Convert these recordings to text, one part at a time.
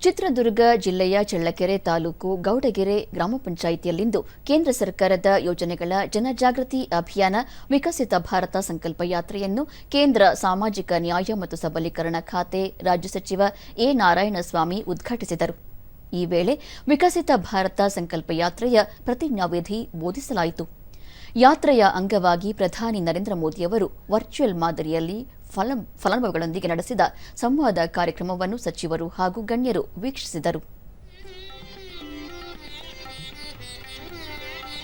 ಚಿತ್ರದುರ್ಗ ಜಿಲ್ಲೆಯ ಚಳ್ಳಕೆರೆ ತಾಲೂಕು ಗೌಡಗೆರೆ ಗ್ರಾಮ ಪಂಚಾಯಿತಿಯಲ್ಲಿಂದು ಕೇಂದ್ರ ಸರ್ಕಾರದ ಯೋಜನೆಗಳ ಜನಜಾಗೃತಿ ಅಭಿಯಾನ, ವಿಕಸಿತ ಭಾರತ ಸಂಕಲ್ಪ ಯಾತ್ರೆಯನ್ನು ಕೇಂದ್ರ ಸಾಮಾಜಿಕ ನ್ಯಾಯ ಮತ್ತು ಸಬಲೀಕರಣ ಖಾತೆ ರಾಜ್ಯ ಸಚಿವ ಎ. ನಾರಾಯಣಸ್ವಾಮಿ ಉದ್ಘಾಟಿಸಿದರು. ಈ ವೇಳೆ ವಿಕಸಿತ ಭಾರತ ಸಂಕಲ್ಪ ಯಾತ್ರೆಯ ಪ್ರತಿಜ್ಞಾವಿಧಿ ಬೋಧಿಸಲಾಯಿತು. ಯಾತ್ರೆಯ ಅಂಗವಾಗಿ ಪ್ರಧಾನಿ ನರೇಂದ್ರ ಮೋದಿಯವರು ವರ್ಚುವಲ್ ಮಾದರಿಯಲ್ಲಿ ಫಲಾನುಭವಿಗಳೊಂದಿಗೆ ನಡೆಸಿದ ಸಂವಾದ ಕಾರ್ಯಕ್ರಮವನ್ನು ಸಚಿವರು ಹಾಗೂ ಗಣ್ಯರು ವೀಕ್ಷಿಸಿದರು.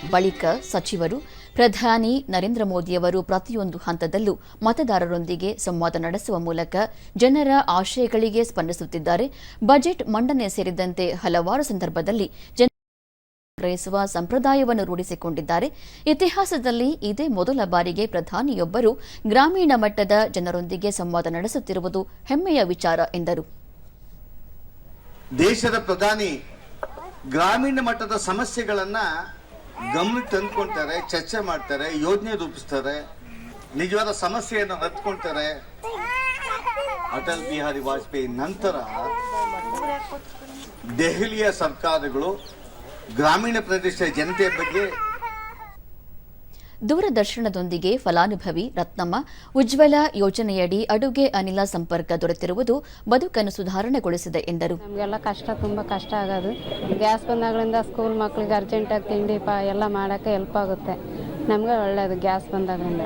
ಬಳಿಕ ಸಚಿವರು, ಪ್ರಧಾನಿ ನರೇಂದ್ರ ಮೋದಿಯವರು ಪ್ರತಿಯೊಂದು ಹಂತದಲ್ಲೂ ಮತದಾರರೊಂದಿಗೆ ಸಂವಾದ ನಡೆಸುವ ಮೂಲಕ ಜನರ ಆಶಯಗಳಿಗೆ ಸ್ಪಂದಿಸುತ್ತಿದ್ದಾರೆ. ಬಜೆಟ್ ಮಂಡನೆ ಸೇರಿದಂತೆ ಹಲವಾರು ಸಂದರ್ಭದಲ್ಲಿ ಜನ ಗ್ರಹಿಸುವ ಸಂಪ್ರದಾಯವನ್ನು ರೂಢಿಸಿಕೊಂಡಿದ್ದಾರೆ. ಇತಿಹಾಸದಲ್ಲಿ ಇದೇ ಮೊದಲ ಬಾರಿಗೆ ಪ್ರಧಾನಿಯೊಬ್ಬರು ಗ್ರಾಮೀಣ ಮಟ್ಟದ ಜನರೊಂದಿಗೆ ಸಂವಾದ ನಡೆಸುತ್ತಿರುವುದು ಹೆಮ್ಮೆಯ ವಿಚಾರ, ಎಂದರು. ದೇಶದ ಪ್ರಧಾನಿ ಗ್ರಾಮೀಣ ಮಟ್ಟದ ಸಮಸ್ಯೆಗಳನ್ನ ಗಮನ ತಂದ್ಕೊಳ್ತಾರೆ ಚರ್ಚೆ ಮಾಡ್ತಾರೆ, ಯೋಜನೆ ರೂಪಿಸ್ತಾರೆ, ನಿಜವಾದ ಸಮಸ್ಯೆಯನ್ನು ಹತ್ಕೊಳ್ತಾರೆ ಅಟಲ್ ಬಿಹಾರಿ ವಾಜಪೇಯಿ ನಂತರ ದೆಹಲಿಯ ಸರ್ಕಾರಗಳು ಗ್ರಾಮೀಣ ಪ್ರದೇಶದ ಜನತೆಯ ಬಗ್ಗೆ ದೂರದರ್ಶನದೊಂದಿಗೆ ಫಲಾನುಭವಿ ರತ್ನಮ್ಮ ಉಜ್ವಲ ಯೋಜನೆಯಡಿ ಅಡುಗೆ ಅನಿಲ ಸಂಪರ್ಕ ದೊರೆತಿರುವುದು ಬದುಕನ್ನು ಸುಧಾರಣೆಗೊಳಿಸಿದೆ ಎಂದರು. ನಮಗೆಲ್ಲ ಕಷ್ಟ ತುಂಬ ಕಷ್ಟ ಆಗೋದು. ಗ್ಯಾಸ್ ಬಂದಾಗಳಿಂದ ಸ್ಕೂಲ್ ಮಕ್ಕಳಿಗೆ ಅರ್ಜೆಂಟಾಗಿ ತಿಂಡಿ ಪಾ ಎಲ್ಲ ಮಾಡೋಕ್ಕೆ ಹೆಲ್ಪ್ ಆಗುತ್ತೆ. ನಮಗೆ ಒಳ್ಳೆಯದು ಗ್ಯಾಸ್ ಬಂದಾಗಳಿಂದ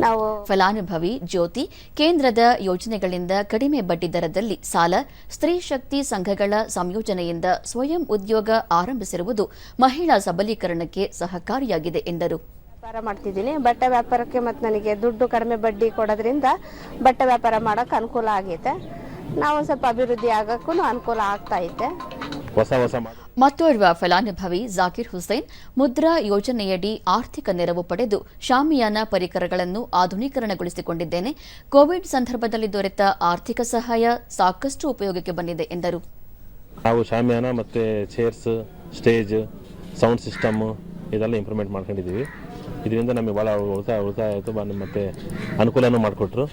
ನಾವು ಫಲಾನುಭವಿ ಜ್ಯೋತಿ ಕೇಂದ್ರದ ಯೋಜನೆಗಳಿಂದ ಕಡಿಮೆ ಬಡ್ಡಿ ದರದಲ್ಲಿ ಸಾಲ ಸ್ತ್ರೀ ಶಕ್ತಿ ಸಂಘಗಳ ಸಂಯೋಜನೆಯಿಂದ ಸ್ವಯಂ ಉದ್ಯೋಗ ಆರಂಭಿಸಿರುವುದು ಮಹಿಳಾ ಸಬಲೀಕರಣಕ್ಕೆ ಸಹಕಾರಿಯಾಗಿದೆ ಎಂದರು. ವ್ಯಾಪಾರ ಮಾಡ್ತಿದ್ದೀನಿ. ಬಟ್ಟೆ ವ್ಯಾಪಾರಕ್ಕೆ ಮತ್ತು ನನಗೆ ದುಡ್ಡು ಕಡಿಮೆ ಬಡ್ಡಿ ಕೊಡೋದ್ರಿಂದ ಬಟ್ಟೆ ವ್ಯಾಪಾರ ಮಾಡೋಕೆ ಅನುಕೂಲ ಆಗೈತೆ. ನಾವು ಸ್ವಲ್ಪ ಅಭಿವೃದ್ಧಿ ಆಗೋಕ್ಕೂ ಅನುಕೂಲ ಆಗ್ತಾ ಐತೆ. ಹೊಸ ಹೊಸ ಮತ್ತೋರ್ವ ಫಲಾನುಭವಿ ಜಾಕಿರ್ ಹುಸೇನ್ ಮುದ್ರಾ ಯೋಜನೆಯಡಿ ಆರ್ಥಿಕ ನೆರವು ಪಡೆದು ಶಾಮಿಯಾನ ಪರಿಕರಗಳನ್ನು ಆಧುನೀಕರಣಗೊಳಿಸಿಕೊಂಡಿದ್ದೇನೆ. ಕೋವಿಡ್ ಸಂದರ್ಭದಲ್ಲಿ ದೊರೆತ ಆರ್ಥಿಕ ಸಹಾಯ ಸಾಕಷ್ಟು ಉಪಯೋಗಕ್ಕೆ ಬಂದಿದೆ, ಎಂದರು. ನಾವು ಶಾಮಿಯಾನ ಮತ್ತು ಚೇರ್ಸ್, ಸ್ಟೇಜ್, ಸೌಂಡ್ ಸಿಸ್ಟಮ್ ಇದೆಲ್ಲ ಇಂಪ್ರೂವ್ಮೆಂಟ್ ಮಾಡ್ಕೊಂಡಿದ್ದೀವಿ. ಇದರಿಂದ ನಮಗೆ ಭಾಳ ಉಳಿತಾಯ ಉಳಿತಾಯ ಆಯಿತು ಮತ್ತು ಅನುಕೂಲನೂ ಮಾಡಿಕೊಟ್ರು.